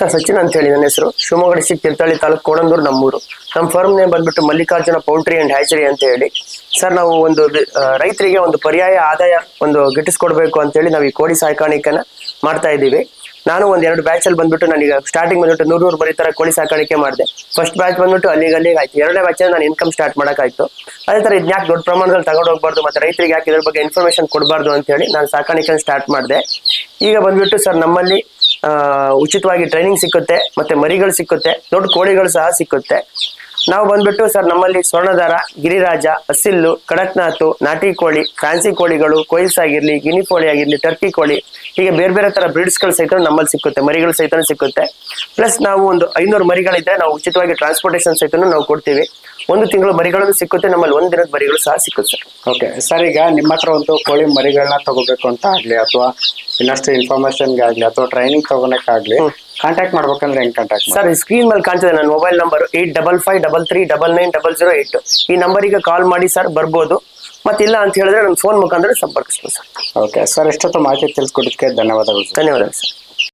Sir, Sachin ಅಂತ ಹೇಳಿ ನನ್ನ ಹೆಸರು. ಶಿವಮೊಗ್ಗ ಡಿಸ್ಟಿಕ್ ತೀರ್ಥಹಳ್ಳಿ ತಾಲೂಕು ಕೋಡಂದೂರು ನಮ್ಮೂರು. ನಮ್ಮ ಫರ್ಮ್ ನೇಮ್ ಬಂದ್ಬಿಟ್ಟು ಮಲ್ಲಿಕಾರ್ಜುನ ಪೌಲ್ಟ್ರಿ ಅಂಡ್ ಹ್ಯಾಚರಿ ಅಂತ ಹೇಳಿ. ಸರ್, ನಾವು ಒಂದು ರೈತರಿಗೆ ಒಂದು ಪರ್ಯಾಯ ಆದಾಯ ಒಂದು ಗಿಟ್ಟಿಸ್ಕೊಡ್ಬೇಕು ಅಂತ ಹೇಳಿ ನಾವು ಈ ಕೋಳಿ ಸಾಕಾಣಿಕೆನ ಮಾಡ್ತಾ ಇದ್ದೀವಿ. ನಾನು ಒಂದು ಎರಡು ಬ್ಯಾಚ್ ಅಲ್ಲಿ ಬಂದ್ಬಿಟ್ಟು ನನಗೆ ಸ್ಟಾರ್ಟಿಂಗ್ ಬಂದ್ಬಿಟ್ಟು ನೂರು ನೂರು ಬರೀ ತರ ಕೋಳಿ ಸಾಕಾಣಿಕೆ ಮಾಡಿದೆ. ಫಸ್ಟ್ ಬ್ಯಾಚ್ ಬಂದ್ಬಿಟ್ಟು ಅಲ್ಲಿಗೆ ಅಲ್ಲಿಗೆ ಆಯ್ತು. ಎರಡನೇ ಬ್ಯಾಚ್ ನಾನು ಇನ್ಕಮ್ ಸ್ಟಾರ್ಟ್ ಮಾಡೋಕ್ಕಾಯ್ತು. ಅದೇ ತರ ಯಾಕೆ ದೊಡ್ಡ ಪ್ರಮಾಣದಲ್ಲಿ ತಗೊಂಡು ಹೋಗ್ಬಾರ್ದು ಮತ್ತೆ ರೈತರಿಗೆ ಯಾಕೆ ಇದ್ರ ಬಗ್ಗೆ ಇನ್ಫಾರ್ಮೇಶನ್ ಕೊಡಬಾರ್ದು ಅಂತ ಹೇಳಿ ನಾನು ಸಾಕಾಣಿಕೆ ಸ್ಟಾರ್ಟ್ ಮಾಡಿದೆ. ಈಗ ಬಂದ್ಬಿಟ್ಟು ಸರ್, ನಮ್ಮಲ್ಲಿ ಉಚಿತವಾಗಿ ಟ್ರೈನಿಂಗ್ ಸಿಕ್ಕುತ್ತೆ ಮತ್ತೆ ಮರಿಗಳು ಸಿಕ್ಕುತ್ತೆ ದೊಡ್ಡ ಕೋಳಿಗಳು ಸಹ ಸಿಕ್ಕುತ್ತೆ. ನಾವು ಬಂದ್ಬಿಟ್ಟು ಸರ್ ನಮ್ಮಲ್ಲಿ ಸ್ವರ್ಣದಾರ ಗಿರಿರಾಜ ಅಸಿಲ್ಲು ಕಡಕ್ನಾಥು ನಾಟಿ ಕೋಳಿ ಫ್ಯಾನ್ಸಿ ಕೋಳಿಗಳು ಕೊಯ್ಲ್ಸ್ ಆಗಿರ್ಲಿ ಗಿನಿ ಕೋಳಿ ಆಗಿರ್ಲಿ ಟರ್ಕಿ ಕೋಳಿ ಹೀಗೆ ಬೇರೆ ಬೇರೆ ತರ ಬ್ರೀಡ್ಸ್ಗಳು ಸಹಿತ ನಮ್ಮಲ್ಲಿ ಸಿಕ್ಕುತ್ತೆ ಮರಿಗಳು ಸಹಿತ ಸಿಕ್ಕುತ್ತೆ. ಪ್ಲಸ್ ನಾವು ಒಂದು ಐನೂರು ಮರಿಗಳಿದ್ರೆ ನಾವು ಉಚಿತವಾಗಿ ಟ್ರಾನ್ಸ್ಪೋರ್ಟೇಷನ್ ಸಹಿತ ನಾವು ಕೊಡ್ತೀವಿ. ಒಂದು ತಿಂಗಳು ಮರಿಗಳನ್ನು ಸಿಕ್ಕುತ್ತೆ ನಮ್ಮಲ್ಲಿ ಒಂದ್ ದಿನದ ಮರಿಗಳು ಸಹ ಸಿಕ್ಕುತ್ತೆ. ಸರ್ ಓಕೆ ಸರ್ ಈಗ ನಿಮ್ಮ ಹತ್ರ ಒಂದು ಕೋಳಿ ಮರಿಗಳನ್ನ ತಗೋಬೇಕು ಅಂತ ಆಗ್ಲಿ ಅಥವಾ ಇನ್ನಷ್ಟು ಇನ್ಫಾರ್ಮೇಶನ್ಗೆ ಆಗ್ಲಿ ಅಥವಾ ಟ್ರೈನಿಂಗ್ ತಗೋಣಕ್ಕಾಗ್ಲಿ ಕಾಂಟ್ಯಾಕ್ಟ್ ಮಾಡ್ಬೇಕಂದ್ರೆ ಹೆಂಗ್ ಕಾಂಟ್ಯಾಕ್ಟ್ ಸರ್ ಈ ಸ್ಕ್ರೀನ್ ಮೇಲೆ ಕಾಣ್ತಿದೆ ನನ್ನ mobile number eight double five double three double nine double zero eight ಈ ನಂಬರಿಗೆ ಕಾಲ್ ಮಾಡಿ ಸರ್ ಬರ್ಬೋದು. ಮತ್ತಿಲ್ಲ ಅಂತ ಹೇಳಿದ್ರೆ ನನ್ನ ಫೋನ್ ಮುಖಾಂತರ ಸಂಪರ್ಕಿಸ್ಬೋದು ಸರ್ ಓಕೆ ಸರ್ ಎಷ್ಟೊತ್ತು ಮಾಹಿತಿ ತಿಳಿಸ್ಕೊಡೋದಕ್ಕೆ ಧನ್ಯವಾದಗಳು ಸರ್ ಧನ್ಯವಾದಗಳು ಸರ್